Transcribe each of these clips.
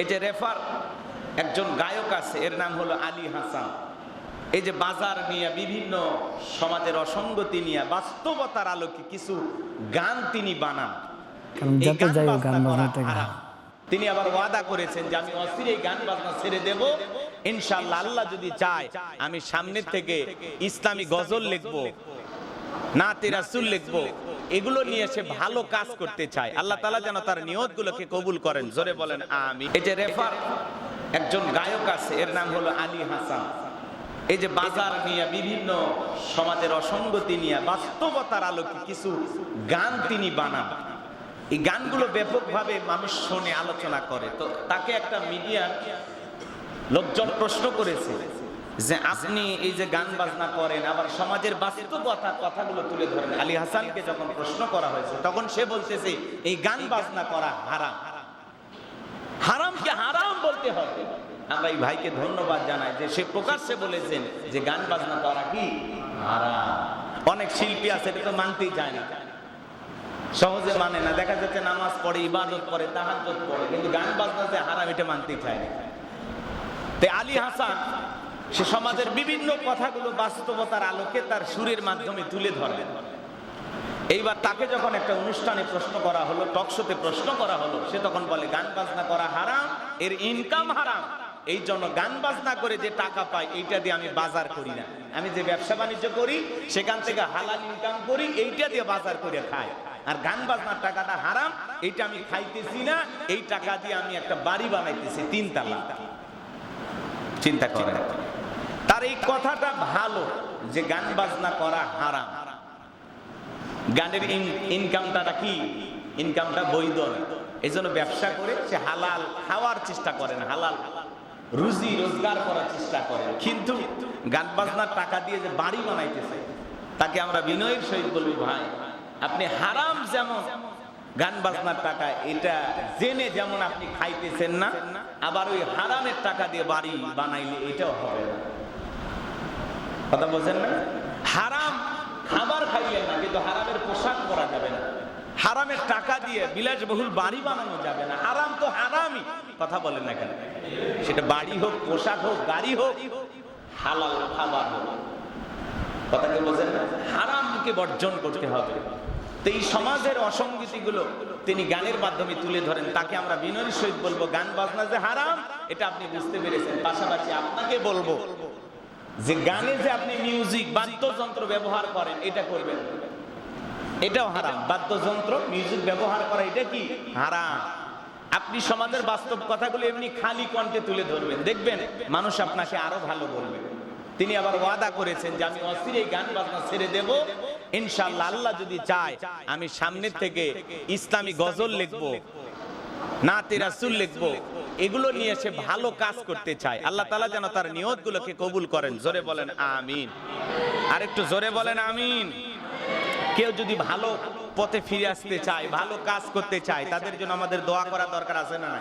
এই যে রেফার একজন গায়ক আছে এর নাম হলো আলী হাসান। এই যে বাজার নিয়ে বিভিন্ন সমাজের অসঙ্গতি নিয়ে বাস্তবতার আলোকে কিছু গান তিনি বানান। তিনি আবার ওয়াদা করেছেন যে আমি অস্থির এই গান বাজনা ছেড়ে দেব। ইনশাআল্লাহ আল্লাহ যদি চায় আমি সামনের থেকে ইসলামী গজল লিখব না রাসূল লিখব। এগুলো নিয়ে সে ভালো কাজ করতে চায়। আল্লাহ তালা যেন তার নিয়তগুলোকে কবুল করেন। জোরে বলেন আমি এই যে রেফার, একজন গায়ক আছে, এর নাম হলো আলী হাসান। এই যে বাজার নিয়ে বিভিন্ন সমাজের অসঙ্গতি নিয়ে বাস্তবতার আলোকে কিছু গান তিনি বানান। এই গানগুলো ব্যাপকভাবে মানুষ শোনে আলোচনা করে। তো তাকে একটা মিডিয়ার লোকজন প্রশ্ন করেছে যে আপনি এই যে গান বাজনা করেন, আবার সমাজের বাস্তবতা কথাগুলো তুলে ধরেন। আলী হাসানকে যখন প্রশ্ন করা হয়েছে, তখন সে বলতেছে, এই গান বাজনা করা হারাম। হারামকে হারাম বলতে হবে। আমরা এই ভাইকে ধন্যবাদ জানাই যে সে প্রকাশ্যে বলেছেন যে গান বাজনা করা কি? হারাম। অনেক শিল্পী আছে, এটা তো মানতেই চায় না। সহজে মানে না। দেখা যাচ্ছে নামাজ পড়ে, ইবাদত করে তাহাজ্জুদ পড়ে, কিন্তু গান বাজনা যে হারাম, এটা মানতেই চায় না। তাই আলী হাসান সে সমাজের বিভিন্ন কথাগুলো বাস্তবতার আলোকে তার সুরের মাধ্যমে তুলে ধরে। এইবার তাকে যখন একটা অনুষ্ঠানে প্রশ্ন করা হলো টকশোতে প্রশ্ন করা হলো, সে তখন বলে, গান বাজনা করা হারাম, এর ইনকাম হারাম। এই জন্য গান বাজনা করে যে টাকা পাই এইটা দিয়ে আমি বাজার করি না। আমি যে ব্যবসা বাণিজ্য করি, সেখান থেকে হালাল ইনকাম করি, এইটা দিয়ে বাজার করে খাই। আর গান বাজনার টাকাটা হারাম, এইটা আমি খাইতেছি না, এই টাকা দিয়ে আমি একটা বাড়ি বানাইতেছি, তিনতলা। চিন্তা করেন। তার এই কথাটা ভালো যে গান বাজনা করা হারাম। গানের ইনকামটা কি? ইনকামটা বৈধ এই জন্য ব্যবসা করে সে হালাল খাওয়ার চেষ্টা করেন, হালাল। রুজি রোজগার করার চেষ্টা করেন। কিন্তু গান বাজনার টাকা দিয়ে যে বাড়ি বানাইতেছে, তাকে আমরা বিনয়ের সহিত বলব, ভাই, আপনি হারাম যেমন গান বাজনার টাকা, এটা জেনে যেমন আপনি খাইতেছেন না, আবার ওই হারামের টাকা দিয়ে বাড়ি বানাইলে এটাও হবে না। কথা বলছেন না? হারাম খাবার খাইয়ে না, কিন্তু হারামের পোশাক পরা যাবে না। হারামের টাকা দিয়ে বিলাসবহুল বাড়ি বানানো যাবে না। হারাম তো হারামই। কথা বলেন না কেন? সেটা বাড়ি হোক, পোশাক হোক, গাড়ি হোক, হালাল খাবার হোক। কথা কি বলছেন না? হারামকে বর্জন করতে হবে। তো এই সমাজের অসঙ্গতিগুলো তিনি গানের মাধ্যমে তুলে ধরেন। তাকে আমরা বিনয়ের সহিত বলব, গান বাজনা যে হারাম, এটা আপনি বুঝতে পেরেছেন। পাশাপাশি আপনাকে বলব যে গানে যে আপনি মিউজিক বাদ্যযন্ত্র ব্যবহার করেন, এটা করবেন। এটাও হারাম। বাদ্যযন্ত্র মিউজিক ব্যবহার করা, এটা কি? হারাম। আপনি সমাজের বাস্তব কথাগুলো এমনি খালি কণ্ঠে তুলে ধরবেন। দেখবেন, মানুষ আপনাকে আরও ভালো বলবে। তিনি আবার ওয়াদা করেছেন যে আমি অস্থির এই গান বাজনা ছেড়ে দেব। ইনশাআল্লাহ আল্লাহ যদি চায়, আমি সামনের থেকে ইসলামী গজল লিখব না রাসূল লিখব এগুলো নিয়ে সে ভালো কাজ করতে চায়। আল্লাহ তালা যেন তার নিয়তগুলোকে কবুল করেন। জোরে বলেন, আমিন। আর একটু জোরে বলেন, আমিন। কেউ যদি ভালো পথে ফিরে আসতে চায়, ভালো কাজ করতে চায়, তাদের জন্য আমাদের দোয়া করা দরকার আছে না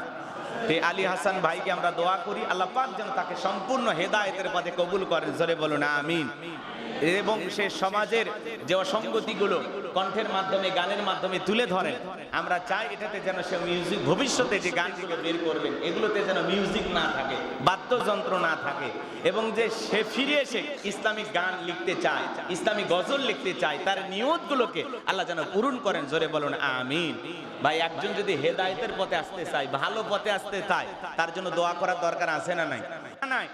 এই আলী হাসান ভাইকে আমরা দোয়া করি, আল্লাহ পাক যেন তাকে সম্পূর্ণ হেদায়েতের পথে কবুল করেন। জোরে বলুন, আমিন। এবং সে সমাজের যে অসঙ্গতিগুলো কণ্ঠের মাধ্যমে, গানের মাধ্যমে তুলে ধরেন, আমরা চাই এটাতে যেন সে মিউজিক ভবিষ্যতে যে গানগুলো বের করবেন, এগুলোতে যেন মিউজিক না থাকে, বাদ্যযন্ত্র না থাকে, এবং যে সে ফিরে এসে ইসলামিক গান লিখতে চায়, ইসলামিক গজল লিখতে চায়, তার নিয়তগুলোকে আল্লাহ যেন পূরণ করেন, জোরে বলুন, আমিন। ভাই, একজন যদি হেদায়েতের পথে আসতে চায়, ভালো পথে আসতে চায়, তার জন্য দোয়া করার দরকার আছে না নাই নাই?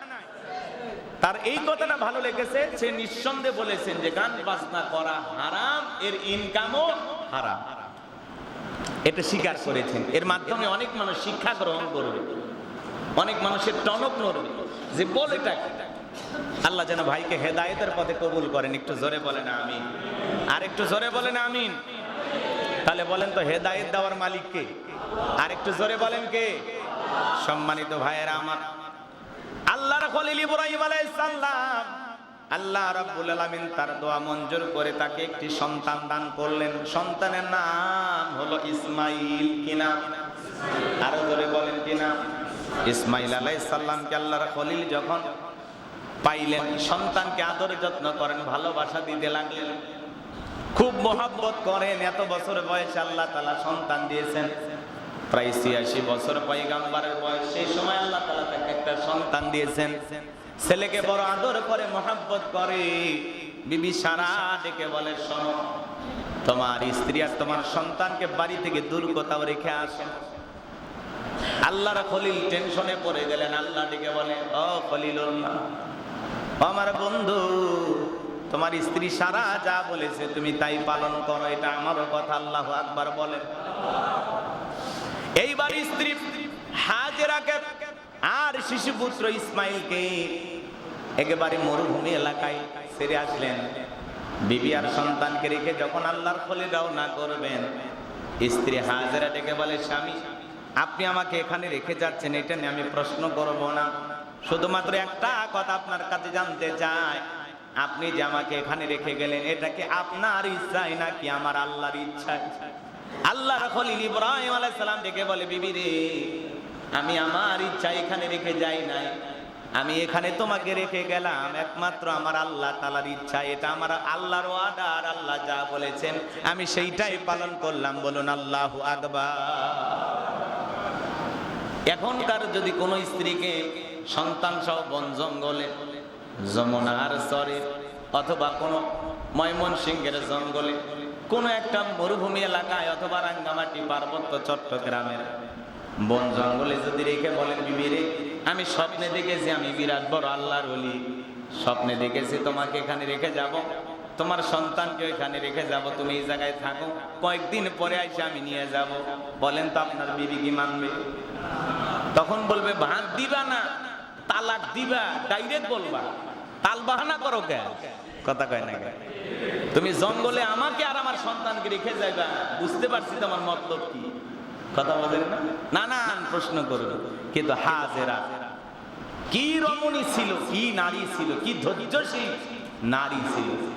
তার এই কথাটা ভালো লেগেছে, সে নিঃসন্দেহে বলেছেন যে গান বাজনা করা হারাম, এর ইনকামও হারাম। এটা স্বীকার করেছেন। এর মাধ্যমে অনেক মানুষ শিক্ষা গ্রহণ করবে, অনেক মানুষের টনক নড়বে, যে বলেটা কি? আল্লাহ যেন ভাইকে হেদায়েতের পথে কবুল করেন, একটু জোরে বলেন আমিন। আর একটু জোরে বলেন আমিন। তাহলে বলেন তো, হেদায়েত দেওয়ার মালিক কে? আর একটু জোরে বলেন কে? সম্মানিত ভাইয়েরা আমার আল্লাহর খলিল ইব্রাহিম আলাইহিস সালাম আল্লাহ রাব্বুল আলামিন তার দোয়া মঞ্জুর করে তাকে একটি সন্তান দান করলেন। সন্তানের নাম হলো ইসমাইল। কি নাম? আরও জোরে বলেন, কি নাম? ইসমাইল আলাইহিস সালামকে আল্লাহর খলিল যখন পাইলেন, সন্তানকে আদর যত্ন করেন, ভালোবাসা দিতে লাগলেন। খুব মোহাব্বত করেন, এত বছর বয়সে আল্লাহ তাআলা সন্তান দিয়েছেন। প্রায় ছিয়াশি বছর পয়গাম্বারের বয়স, সেই সময় আল্লাহ তালা তাকে একটা সন্তান দিয়েছেন। ছেলেকে বড় আদর করে, মহাব্বত করে। বিবি সারা ডেকে বলে, শোনো, তোমার স্ত্রী আর তোমার সন্তানকে বাড়ি থেকে দূর কোথাও রেখে আসো। আল্লাহর খলিল টেনশনে পড়ে গেলেন। আল্লাহ ডেকে বলে, ও খলিলুল্লাহ আমার বন্ধু, তোমার স্ত্রী সারা যা বলেছে, তুমি তাই পালন করো, এটা আমারও কথা, আল্লাহ আকবার বলে এইবার স্ত্রী হাজেরাকে আর শিশুপুত্র ইসমাইলকে একেবারে মরুভূমি এলাকায় সেরে আসলেন। বিবি আর সন্তানকে রেখে যখন আল্লাহর ফলে রওনা করবেন, স্ত্রী হাজেরা ডেকে বলে, স্বামী, আপনি আমাকে এখানে রেখে যাচ্ছেন, এটা নিয়ে আমি প্রশ্ন করব না। শুধুমাত্র একটা কথা আপনার কাছে জানতে চাই। আপনি যে আমাকে এখানে রেখে গেলেন, এটা কি আপনার ইচ্ছায় নাকি আমার আল্লাহর ইচ্ছায় আল্লাহর খলিল ইব্রাহিম সালাম ডেকে বলে, বিবি রে, আমি আমার ইচ্ছা এখানে রেখে যাই নাই। আমি এখানে তোমাকে রেখে গেলাম। একমাত্র আমার আল্লাহ তালার ইচ্ছা, এটা আমার আল্লাহর ওয়াদার আল্লাহ যা বলেছেন, আমি সেইটাই পালন করলাম। বলুন, আল্লাহ আকবার। এখনকার যদি কোনো স্ত্রীকে সন্তান সহ বন জঙ্গলে, যমুনার চরে অথবা কোনো ময়মনসিংহের জঙ্গলে কোনো একটা মরুভূমি এলাকায় অথবা রাঙ্গামাটি, পার্বত্য চট্টগ্রামের বন জঙ্গলে যদি রেখে বলেন বিবিরে আমি স্বপ্নে দেখেছি, আমি বিরাট বড় আল্লাহর অলি স্বপ্নে দেখেছি তোমাকে এখানে রেখে যাব। তোমার সন্তানকে এখানে রেখে যাব। তুমি এই জায়গায় থাকো। কয়েকদিন পরে আইসে আমি নিয়ে যাব। বলেন তো আপনার বিবি কি মানবে? তখন বলবে, ভাত দিবা না, তালাক দিবা, ডাইরেক্ট বলবা। তাল বাহানা করো কে? কথা কয় না কে? তুমি জঙ্গলে আমাকে আর আমার সন্তানকে রেখে যাইবা। বুঝতে পারছি তোমার মতলব কি। কথা বলেন না? নানান প্রশ্ন করুন। কিন্তু হাজেরা, কি রমণী ছিল, কি নারী ছিল, কি ধৈর্যশীল নারী ছিল?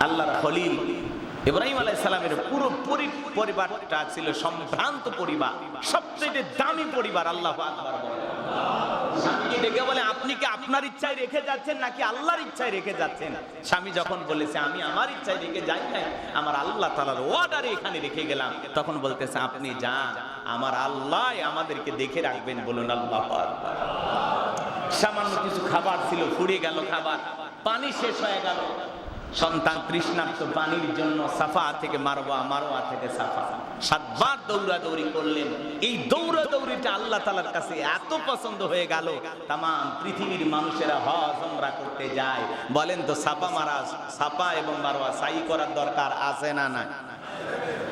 আল্লাহর খলিল ইব্রাহিম আলাইহিস সালামের পুরো পরি- পরিবারটা ছিল সম্ভ্রান্ত পরিবার সবচেয়ে দামি পরিবার, আল্লাহ আকবার বলে। বলে, আপনি কি ইচ্ছায় রেখে যাচ্ছেন নাকি ইচ্ছায় রেখে যাচ্ছেন? স্বামী যখন বলেছে, আমি আমার ইচ্ছায় রেখে যাই আমার আল্লাহ এখানে রেখে গেলাম। তখন বলতেছে, আপনি যান, আমার আল্লাহ আমাদেরকে দেখে রাখবেন বলুন আল্লাহ সামান্য কিছু খাবার ছিল, ফুরিয়ে গেল খাবার, পানি শেষ হয়ে গেল। সন্তান তৃষ্ণার্ত পানির জন্য সাফা থেকে মারোয়া মারোয়া থেকে সাফা। সাতবার দৌড়াদৌড়ি করলেন। এই দৌড়াদৌড়িটা আল্লাহ তালার কাছে এত পছন্দ হয়ে গেল। তাম পৃথিবীর মানুষেরা হজ, উমরা করতে যায়। বলেন তো সাপা মারা সাপা এবং মারোয়া সাই করার দরকার আছে না না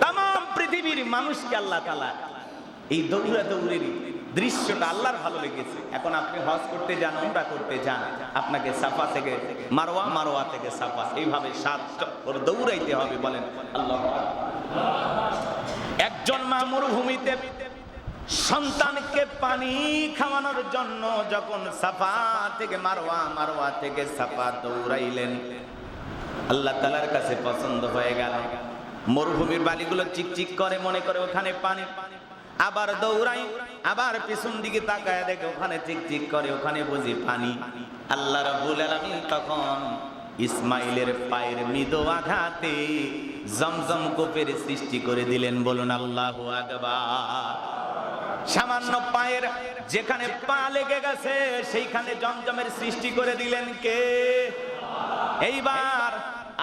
তাম পৃথিবীর মানুষকে আল্লাহ তালা এই দৌড়া দৌড়ের দৃশ্যটা আল্লাহর ভালো লেগেছে। এখন আপনি হজ করতে যান, উমরা করতে যান, আপনাকে সাফা থেকে মারোয়া মারোয়া থেকে সাফা, এইভাবে সাত চক্কর দৌড়াইতে হবে বলেন আল্লাহ। একজন মা মরুভূমিতে সন্তানকে পানি খাওয়ানোর জন্য যখন সাফা থেকে মারোয়া মারোয়া থেকে সাফা দৌড়াইলেন, আল্লাহ তালার কাছে পছন্দ হয়ে গেল। মরুভূমির বালিগুলো চিকচিক করে, মনে করে ওখানে পানি পানি আবার দৌড়াই, আবার পিছন দিকে তাকায় দেখে ওখানে চিকচিক করে, ওখানে বুঝি পানি। আল্লাহ রাব্বুল আলামিন তখন ইসমাইলের পায়ের মৃদু আঘাতে জমজম কোপের সৃষ্টি করে দিলেন, বলুন আল্লাহু সামান্য পায়ের যেখানে পা লেগে গেছে, সেইখানে জমজমের সৃষ্টি করে দিলেন কে? এইবার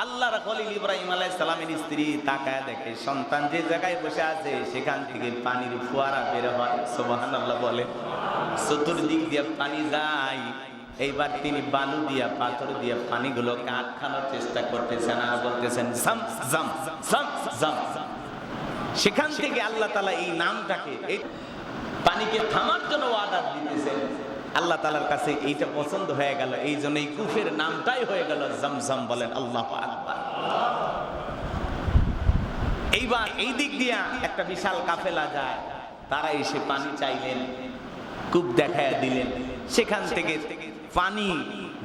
আল্লাহর খলিল ইব্রাহিম আলাইহিস সালামের স্ত্রী তাকায় দেখে, সন্তান যে জায়গায় বসে আছে, সেখান থেকে পানির ফোয়ারা বের হয়। সুবহানাল্লাহ বলে। চতুর্দিক দিয়ে পানি যায়। এইবার তিনি বালু দিয়া, পাথর দিয়া পানিগুলোকে আটকানোর চেষ্টা করতেছেন আর বলতেছেন সেখান থেকে আল্লাহ তালা এই নামটাকে, এই পানিকে থামার জন্য অর্ডার দিতেছেন। আল্লাহ তালার কাছে এইটা পছন্দ হয়ে গেল এই জন্য এই কুফের নামটাই হয়ে গেল জমজম বলেন আল্লাহ এইবার এই দিক দিয়া একটা বিশাল কাফেলা যায়, তারা এসে পানি চাইলেন, কূপ দেখায় দিলেন। সেখান থেকে পানি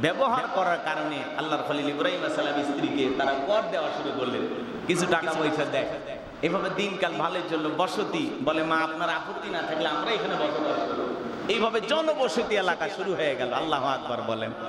ব্যবহার করার কারণে আল্লাহর খলিল ইব্রাহিম সালাম স্ত্রীকে তারা কর দেওয়া শুরু করলেন। কিছু টাকা পয়সা দেয়। এভাবে দিনকাল ভালোর জন্য বসতি বলে, মা, আপনার আপত্তি না থাকলে আমরা এখানে বসবাস করব। এইভাবে জনবসতি এলাকা শুরু হয়ে গেল। আল্লাহ আকবর বলেন।